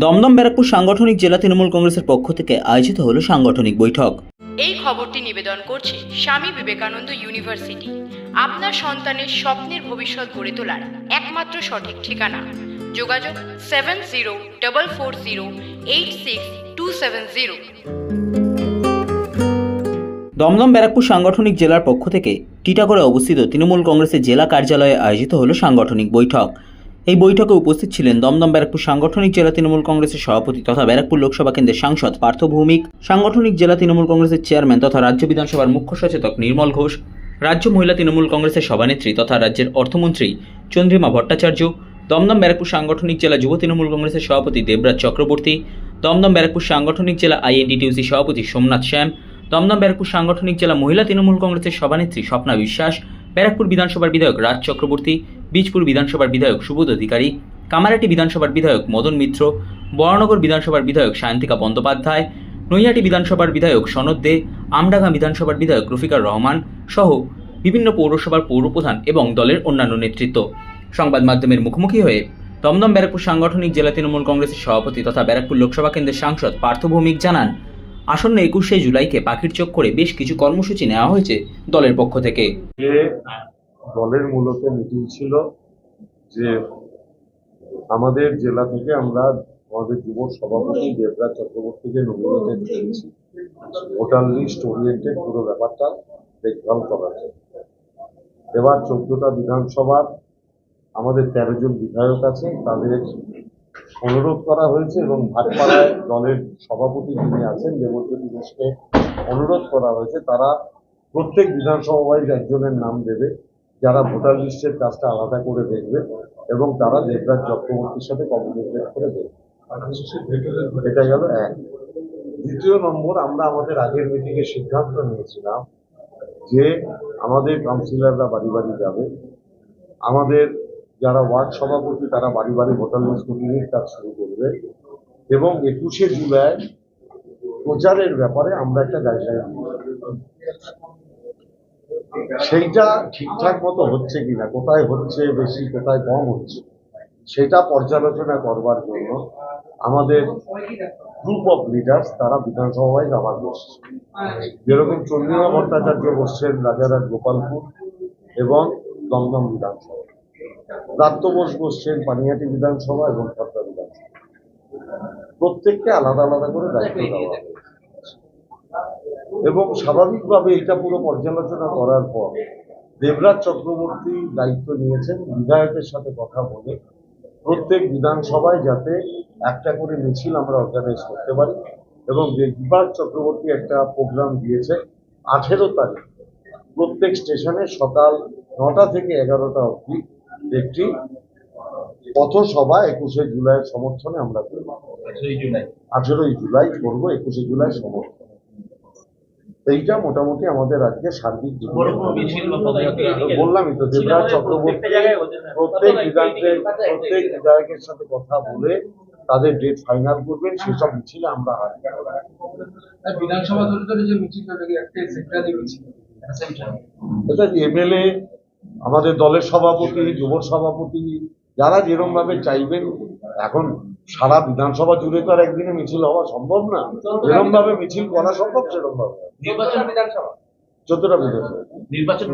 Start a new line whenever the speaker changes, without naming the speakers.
দমদম ব্যারাকপুর সাংগঠনিক জেলা তৃণমূল কংগ্রেসের পক্ষ থেকে আয়োজিত হলো সাংগঠনিক বৈঠক।
এই খবরটি নিবেদন করছে স্বামী বিবেকানন্দ ইউনিভার্সিটি। আপনার সন্তানের স্বপ্নের ভবিষ্যৎ গড়ে তোলার একমাত্র সঠিক ঠিকানা। যোগাযোগ seven zero double four zero eight six two seven zero.
Dum Dum Barrackpore সাংগঠনিক জেলার পক্ষ থেকে টিটাগড়ে অবস্থিত তৃণমূল কংগ্রেসের জেলা কার্যালয়ে আয়োজিত হলো সাংগঠনিক বৈঠক। এই বৈঠকে উপস্থিত ছিলেন দমদম ব্যারাকপুর সাংগঠনিক জেলা তৃণমূল কংগ্রেসের সভাপতি তথা ব্যারাকপুর লোকসভা কেন্দ্রের সাংসদ পার্থ ভৌমিক সাংগঠনিক জেলা তৃণমূল কংগ্রেসের চেয়ারম্যান তথা রাজ্য বিধানসভার মুখ্য সচেতক নির্মল ঘোষ, রাজ্য মহিলা তৃণমূল কংগ্রেসের সভানেত্রী তথা রাজ্যের অর্থমন্ত্রী চন্দ্রিমা ভট্টাচার্য, দমদম ব্যারাকপুর সাংগঠনিক জেলা যুব তৃণমূল কংগ্রেসের সভাপতি দেবরাজ চক্রবর্তী, দমদম ব্যারাকপুর সাংগঠনিক জেলা আইএনডিটিউসি সভাপতি সোমনাথ শ্যাম, দমদম ব্যারাকপুর সাংগঠনিক জেলা মহিলা তৃণমূল কংগ্রেসের সভানেত্রী স্বপ্না বিশ্বাস, ব্যারাকপুর বিধানসভার বিধায়ক রাজ চক্রবর্তী বীজপুর বিধানসভার বিধায়ক সুবোধ অধিকারী, কামারাটি বিধানসভার বিধায়ক মদন মিত্র বরানগর বিধানসভার বিধায়ক সায়ন্তিকা বন্দ্যোপাধ্যায়, নৈহাটি বিধানসভার বিধায়ক সনদ দে, আমডাঙ্গা বিধানসভার বিধায়ক রফিকার রহমান সহ বিভিন্ন পৌরসভার পৌরপ্রধান এবং দলের অন্যান্য নেতৃত্ব। সংবাদ মাধ্যমের মুখোমুখি হয়ে দমদম ব্যারাকপুর সাংগঠনিক জেলা তৃণমূল কংগ্রেসের সভাপতি তথা ব্যারাকপুর লোকসভা কেন্দ্রের সাংসদ পার্থ ভৌমিক জানান, আসন্ন একুশে জুলাইকে পাখির চোখ করে বেশ কিছু কর্মসূচি নেওয়া হয়েছে দলের পক্ষ থেকে।
দলের মূলত মিটিং ছিল যে আমাদের জেলা থেকে আমরা আমাদের যুব সভাপতি দেবরাজ চক্রবর্তীকে নমিনেটেড করেছি ভোটার লিস্ট ওরিয়েন্টেড পুরো ব্যাপারটা দেখভাল জন্য। এবার চোদ্দটা বিধানসভার আমাদের তেরো জন বিধায়ক আছে, তাদের অনুরোধ করা হয়েছে এবং ভাটপাড়ায় দলের সভাপতি যিনি আছেন, দেবজ্যোতি ঘোষকে অনুরোধ করা হয়েছে, তারা প্রত্যেক বিধানসভা একজনের নাম দেবে যারা ভোটার লিস্টের কাজটা আলাদা করে দেখবে এবং তারা দেবরাজ চক্রবর্তীর সাথে কমিউনিকেট করে দেবে এটা গেল এক। দ্বিতীয় নম্বর, আমরা আমাদের আগের মিটিংয়ে সিদ্ধান্ত নিয়েছিলাম যে আমাদের কাউন্সিলররা বাড়ি বাড়ি যাবে। আমাদের যারা ওয়ার্ড সভাপতি, তারা বাড়ি বাড়ি ভোটার লিস্ট কমিটির কাজ শুরু করবে এবং একুশে জুলাই প্রচারের ব্যাপারে আমরা একটা গাইডলাইন সেইটা ঠিকঠাক মতো হচ্ছে কিনা, কোথায় হচ্ছে বেশি, কোথায় কম হচ্ছে, সেটা পর্যালোচনা করবার জন্য আমাদের গ্রুপ অফ লিডার্স তারা বিধানসভায় আবার বসছে। যেরকম চন্দ্রিমা ভট্টাচার্য বসছেন রাজারহাট গোপালপুর এবং দমদম বিধানসভা প্রাপ্ত বোস বসছেন পানিহাটি বিধানসভা এবং খর্দা বিধানসভা। প্রত্যেককে আলাদা আলাদা করে দায়িত্ব দেওয়া এবং স্বাভাবিকভাবে এটা পুরো পর্যালোচনা করার পর দেবরাজ চক্রবর্তী দায়িত্ব নিয়েছেন বিধায়কের সাথে কথা বলে প্রত্যেক বিধানসভায় যাতে একটা করে মিছিল আমরা অর্গানাইজ করতে পারি এবং দেবরাজ চক্রবর্তী একটা প্রোগ্রাম দিয়েছে আঠেরো তারিখ। প্রত্যেক স্টেশনে সকাল নটা থেকে এগারোটা অবধি একটি পথসভা একুশে জুলাইয়ের সমর্থনে আমরা করব। আঠেরোই জুলাই করব একুশে জুলাই সমর্থন। এইটা মোটামুটি আমাদের আজকে সার্বিক দিক। বললামই তো দেবরাজ চক্রবর্তী প্রত্যেক বিধায়কের প্রত্যেক বিধায়কের সাথে কথা বলে তাদের ডেট ফাইনাল করবেন সেসব মিছিলে আমরা হাত
বিধানসভা ধরে ধরে যে মিছিল
এটা এমএলএ আমাদের দলের সভাপতি যুব সভাপতি যারা যেরকম ভাবে চাইবেন এখন সারা বিধানসভা জুড়ে তো আর একদিনে মিছিল হওয়া সম্ভব না। যেরকম ভাবে মিছিল করা সম্ভব সেরকম ভাবে
নির্বাচন বিধানসভা?
চোদ্দটা বিধানসভা।
নির্বাচন